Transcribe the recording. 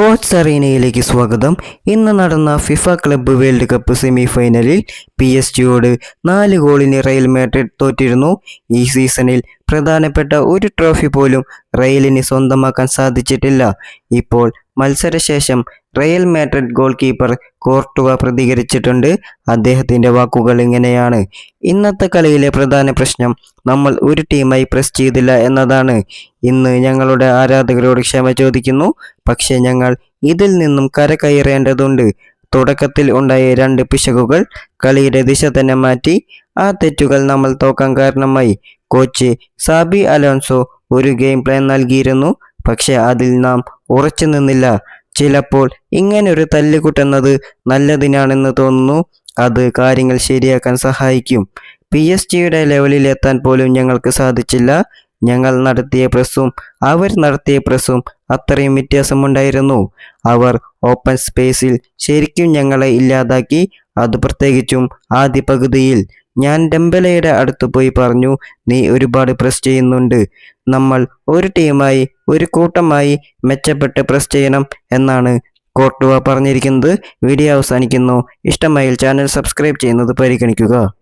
Sports അറീനയിലേക്ക് സ്വാഗതം. ഇന്ന് നടന്ന FIFA club world cup semi ഫൈനലിൽ പി എസ് ജിയോട് നാല് ഗോളിന് റയൽ മാഡ്രിഡ് തോറ്റിരുന്നു. ഈ സീസണിൽ പ്രധാനപ്പെട്ട ഒരു ട്രോഫി പോലും റയലിന് സ്വന്തമാക്കാൻ സാധിച്ചിട്ടില്ല. ഇപ്പോൾ മത്സരശേഷം Real Madrid goalkeeper Courtois പ്രതികരിച്ചിട്ടുണ്ട്. അദ്ദേഹത്തിന്റെ വാക്കുകൾ ഇങ്ങനെയാണ്. ഇന്നത്തെ കളിയിലെ പ്രധാന പ്രശ്നം നമ്മൾ ഒരു ടീമായി പ്രസ് ചെയ്തില്ല എന്നതാണ്. ഇന്ന് ഞങ്ങളുടെ ആരാധകരോട് ക്ഷമ ചോദിക്കുന്നു. പക്ഷേ ഞങ്ങൾ ഇതിൽ നിന്നും കരകയറേണ്ടതുണ്ട്. തുടക്കത്തിൽ ഉണ്ടായ രണ്ട് പിശകുകൾ കളിയുടെ ദിശ തന്നെ മാറ്റി. ആ തെറ്റുകൾ നമ്മൾ തോക്കാൻ കാരണമായി. കോച്ച് സാബി അലോൺസോ ഒരു ഗെയിം പ്ലാൻ നൽകിയിരുന്നു. പക്ഷേ അതിൽ നാം ഉറച്ചു നിന്നില്ല. ചിലപ്പോൾ ഇങ്ങനൊരു തല്ലുകൂട്ടുന്നത് നല്ലതിനാണെന്ന് തോന്നുന്നു. അത് കാര്യങ്ങൾ ശരിയാക്കാൻ സഹായിക്കും. പി എസ് ജിയുടെ ലെവലിൽ എത്താൻ പോലും ഞങ്ങൾക്ക് സാധിച്ചില്ല. ഞങ്ങൾ നടത്തിയ പ്രസ്സും അവർ നടത്തിയ പ്രസ്സും അത്രയും വ്യത്യാസമുണ്ടായിരുന്നു. അവർ ഓപ്പൺ സ്പേസിൽ ശരിക്കും ഞങ്ങളെ ഇല്ലാതാക്കി. അത് പ്രത്യേകിച്ചും ആദ്യ പകുതിയിൽ ഞാൻ ഡെമ്പലയുടെ അടുത്ത് പോയി പറഞ്ഞു നീ ഒരുപാട് പ്രസ് ചെയ്യുന്നുണ്ട്. നമ്മൾ ഒരു ടീമായി ഒരു കൂട്ടമായി മെച്ചപ്പെട്ട് പ്രസ് ചെയ്യണം എന്നാണ് കോർട്ടുവ പറഞ്ഞിരിക്കുന്നത്. വീഡിയോ അവസാനിക്കുന്നു. ഇഷ്ടമായാൽ ചാനൽ സബ്സ്ക്രൈബ് ചെയ്യുന്നത് പരിഗണിക്കുക.